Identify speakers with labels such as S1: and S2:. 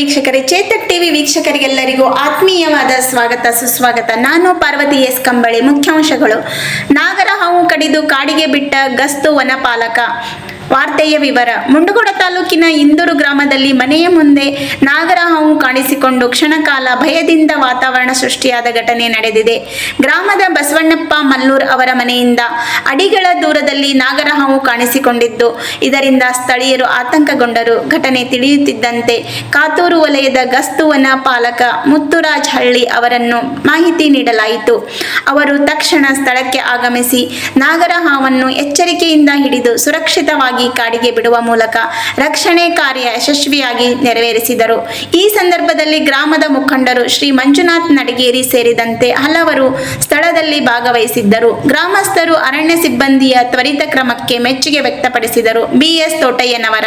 S1: ವೀಕ್ಷಕರೇ, ಚೇತಕ್ ಟಿವಿ ವೀಕ್ಷಕರಿಗೆಲ್ಲರಿಗೂ ಆತ್ಮೀಯವಾದ ಸ್ವಾಗತ, ಸುಸ್ವಾಗತ. ನಾನು ಪಾರ್ವತಿ ಎಸ್ ಕಂಬಳಿ, ಮುಖ್ಯಾಂಶಗಳು. ನಾಗರ ಹಾವು ಕಡಿದು ಕಾಡಿಗೆ ಬಿಟ್ಟ ಗಸ್ತು ವನಪಾಲಕ. ವಾರ್ತೆಯ ವಿವರ. ಮುಂಡಗೋಡ ತಾಲೂಕಿನ ಇಂದೂರು ಗ್ರಾಮದಲ್ಲಿ ಮನೆಯ ಮುಂದೆ ನಾಗರ ಹಾವು ಕಾಣಿಸಿಕೊಂಡು ಕ್ಷಣಕಾಲ ಭಯದಿಂದ ವಾತಾವರಣ ಸೃಷ್ಟಿಯಾದ ಘಟನೆ ನಡೆದಿದೆ. ಗ್ರಾಮದ ಬಸವಣ್ಣಪ್ಪ ಮಲ್ಲೂರ್ ಅವರ ಮನೆಯಿಂದ ಅಡಿಗಳ ದೂರದಲ್ಲಿ ನಾಗರಹಾವು ಕಾಣಿಸಿಕೊಂಡಿದ್ದು ಇದರಿಂದ ಸ್ಥಳೀಯರು ಆತಂಕಗೊಂಡರು. ಘಟನೆ ತಿಳಿಯುತ್ತಿದ್ದಂತೆ ಕಾತೂರು ವಲಯದ ಗಸ್ತುವನ ಪಾಲಕ ಮುತ್ತುರಾಜ್ ಹಳ್ಳಿ ಅವರನ್ನು ಮಾಹಿತಿ ನೀಡಲಾಯಿತು. ಅವರು ತಕ್ಷಣ ಸ್ಥಳಕ್ಕೆ ಆಗಮಿಸಿ ನಾಗರಹಾವನ್ನು ಎಚ್ಚರಿಕೆಯಿಂದ ಹಿಡಿದು ಸುರಕ್ಷಿತವಾಗಿ ಕಾಡಿಗೆ ಬಿಡುವ ಮೂಲಕ ರಕ್ಷಣೆ ಕಾರ್ಯ ಯಶಸ್ವಿಯಾಗಿ ನೆರವೇರಿಸಿದರು. ಈ ಸಂದರ್ಭದಲ್ಲಿ ಗ್ರಾಮದ ಮುಖಂಡರು ಶ್ರೀ ಮಂಜುನಾಥ್ ನಡಗೇರಿ ಸೇರಿದಂತೆ ಹಲವರು ಸ್ಥಳದಲ್ಲಿ ಭಾಗವಹಿಸಿದ್ದರು. ಗ್ರಾಮಸ್ಥರು ಅರಣ್ಯ ಸಿಬ್ಬಂದಿಯ ತ್ವರಿತ ಕ್ರಮಕ್ಕೆ ಮೆಚ್ಚುಗೆ ವ್ಯಕ್ತಪಡಿಸಿದರು. ಬಿಎಸ್ ತೋಟಯ್ಯನವರ